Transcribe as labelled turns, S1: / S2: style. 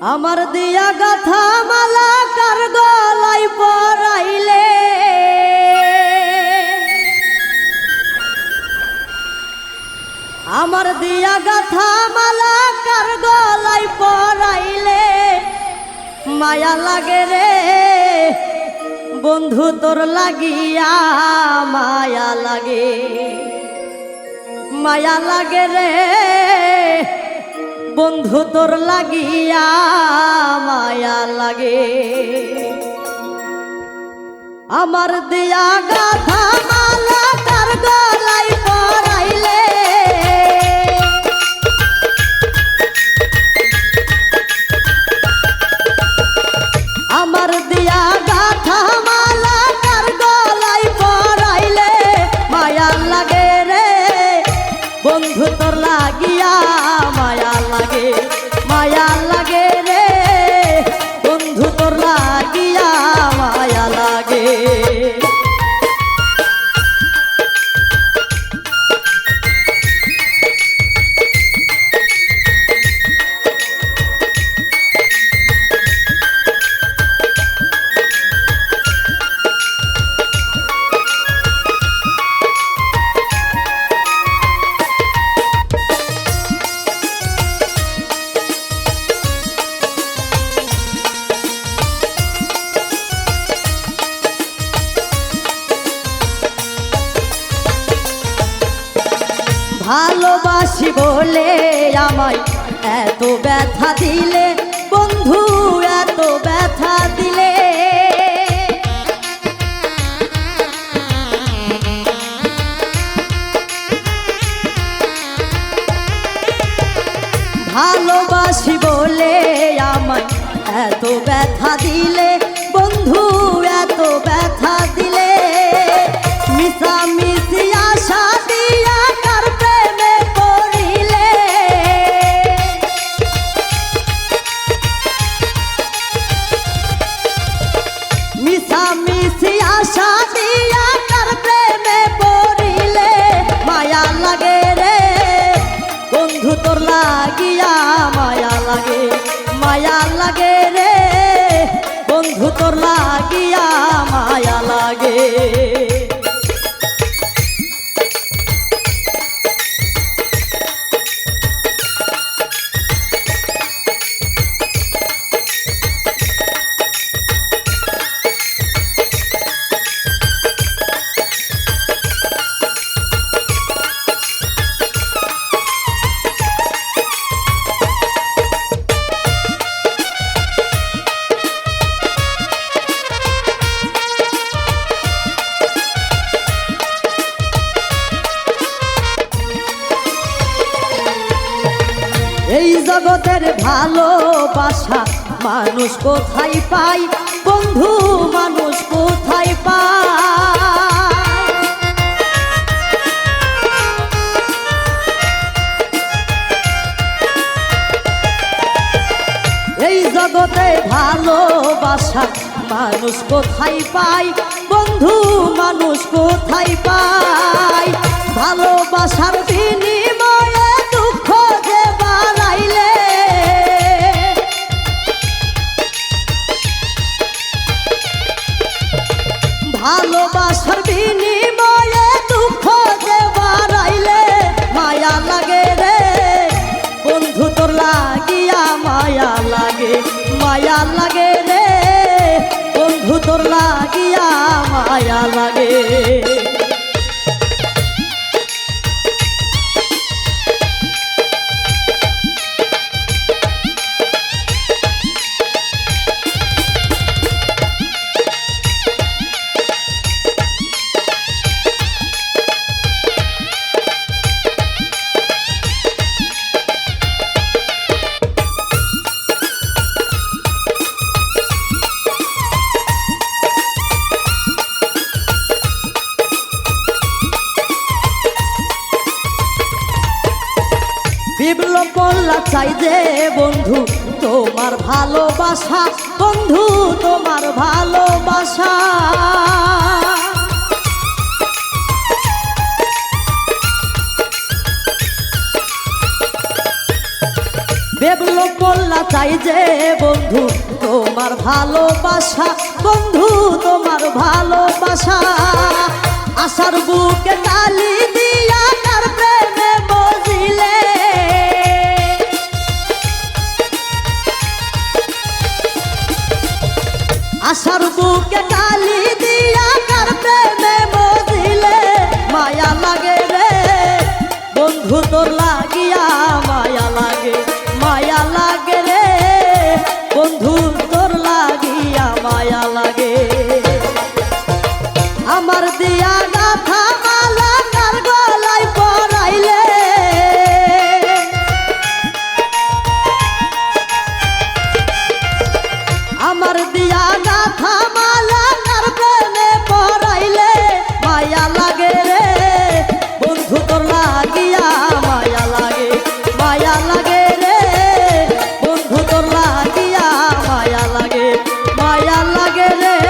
S1: আমার দিয়া গাথা মালা কার গলাই পরাইলে? আমার দিয়া গাথা মালা কার গলাই পরাইলে? মায়া লাগে রে, বন্ধু তোর লাগিয়া মায়া লাগে। মায়া লাগে রে বন্ধু তোর লাগিয়া মায়া লাগে। আমার দিয়া গাথা মালা তার গলাই পরাইলে। আমার ভালোবাসি বলে আমায় এত ব্যথা দিলে, বন্ধু, এত ব্যথা দিলে। ভালোবাসি বলে আমায় এত ব্যথা দিলে জগতের ভালোবাসা, মানুষ কোথায় পায়? বন্ধু, মানুষ কোথায় পায়? এই জগতে ভালোবাসা, মানুষ কোথায় পায়? বন্ধু, মানুষ কোথায় পায়? ভালোবাসার বিনিময়ে বিপ্লব বললা চাই যে বন্ধু, তোমার ভালোবাসা, বন্ধু, তোমার ভালোবাসা। বেবলো মোল্লা চাই যে বন্ধু, তোমার ভালোবাসা, বন্ধু, তোমার ভালোবাসা। আশার বুকে কালি আশার বুকে কালি দিয়া করবে লাগে রে।